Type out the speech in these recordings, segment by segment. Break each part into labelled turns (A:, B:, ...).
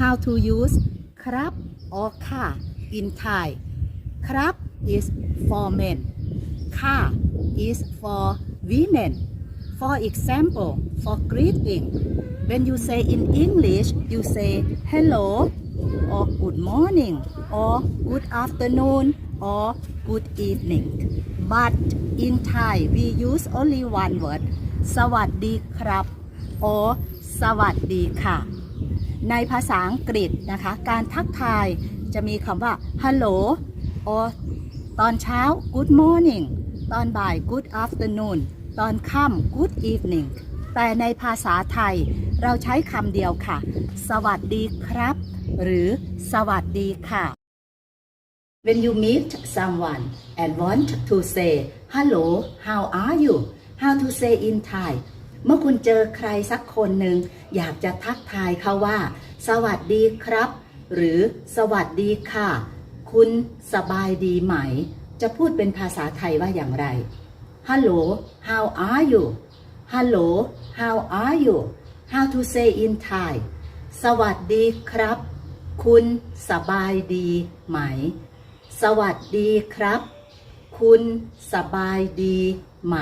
A: how to use ครับ or ค่ะ in Thai ครับ is for men ค่ะ is for women for example for greeting when you say in English you say hello or good morning or good afternoon or good evening but in Thai we use only one word สวัสดีครับ or สวัสดีค่ะ ในภาษาอังกฤษนะคะ การทักทายจะมีคำว่า hello or ตอนเช้า good morning ตอนบ่าย good afternoon ตอนค่ำ good evening แต่ในภาษาไทยเราใช้คำเดียวค่ะ สวัสดีครับ หรือสวัสดีค่ะ When you meet someone and want to say hello how are you how to say in Thai เมื่อคุณเจอใครสักคนหนึ่งอยากจะทักทายเขาว่า สวัสดีครับ หรือสวัสดีค่ะ คุณสบายดีไหม จะพูดเป็นภาษาไทยว่าอย่างไร Hello how are you Hello how are you how to say in Thai สวัสดีครับ คุณสบายดีไหม สวัสดีครับ คุณสบายดีไหม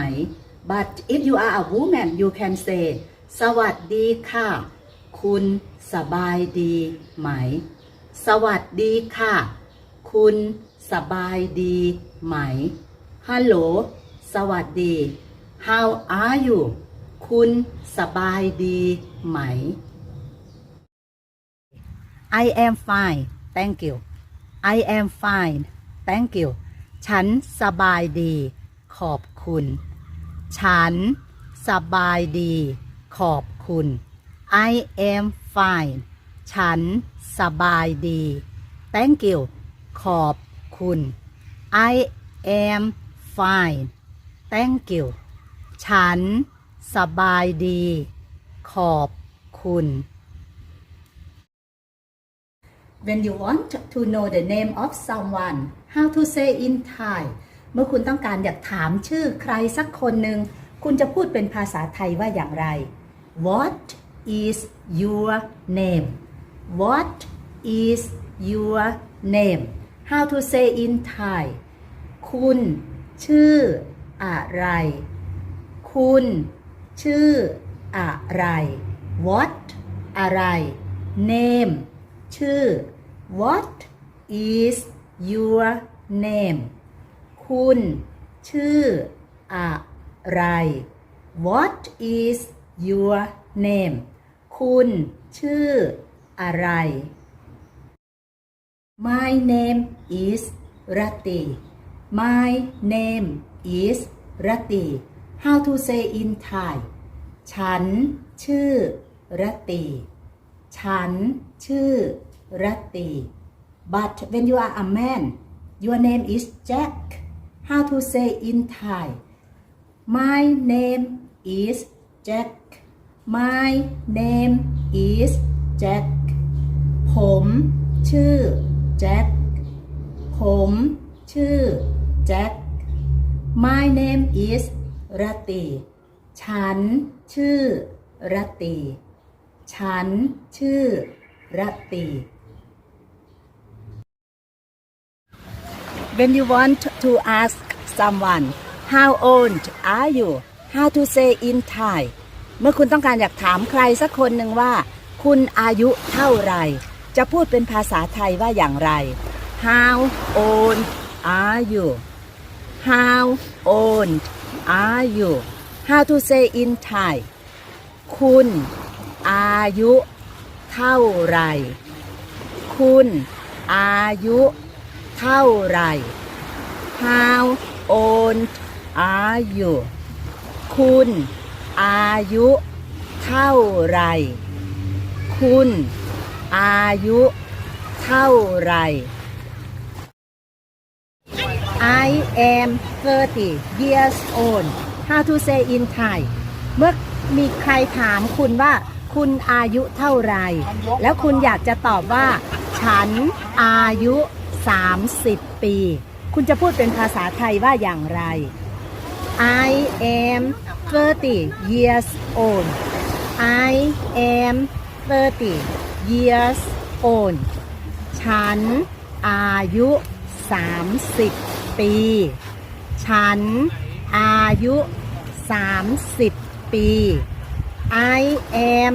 A: but if you are a woman you can say สวัสดีค่ะ คุณสบายดีไหม สวัสดีค่ะ คุณสบายดีไหมฮัลโหลสวัสดี How are you คุณสบายดีไหม I am fine thank you I am fine thank you ฉันสบายดี ขอบคุณ ฉันสบายดี ขอบคุณ I am fine ฉันสบายดี thank you ขอบคุณ I am fine thank you ฉันสบายดี ขอบคุณ When you want to know the name of someone how to say in Thai เมื่อคุณต้องการอยากถามชื่อใครสักคนหนึ่ง คุณจะพูดเป็นภาษาไทยว่าอย่างไร What is your name What is your name how to say in Thai คุณชื่ออะไร คุณชื่ออะไร What อะไร Name ชื่อ What is your name คุณ ชื่อ อะไร What is your name คุณ ชื่อ อะไร My name is Rati My name is Rati How to say in Thai ฉัน ชื่อรตีฉัน ชื่อรตี but when you are a man your name is Jack how to say in Thai my name is Jack my name is Jack ผมชื่อแจ็คผมชื่อแจ็ค My name is รตีฉันชื่อรตีฉันชื่อรตี When you want to ask someone how old are you how to say in Thai เมื่อคุณต้องการอยากถามใครสักคนหนึ่งว่า คุณอายุเท่าไหรจะพูดเป็นภาษาไทยว่าอย่างไร How old are you How old are you How to say in Thai คุณอายุเท่าไหรคุณอายุ เท่าไหร How old are you คุณอายุเท่าไหรคุณอายุเท่าไหร I am 30 years old How to say in Thai เมื่อมีใครถามคุณว่าคุณอายุเท่าไหรแล้วคุณอยากจะตอบว่า ฉันอายุ 30 ปี คุณจะพูดเป็นภาษาไทยว่าอย่างไร I am 30 years old I am 30 years old ฉันอายุ 30 ปี ฉันอายุ 30 ปี I am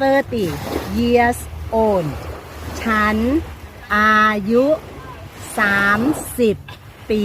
A: 30 years old ฉันอายุ 30 ปี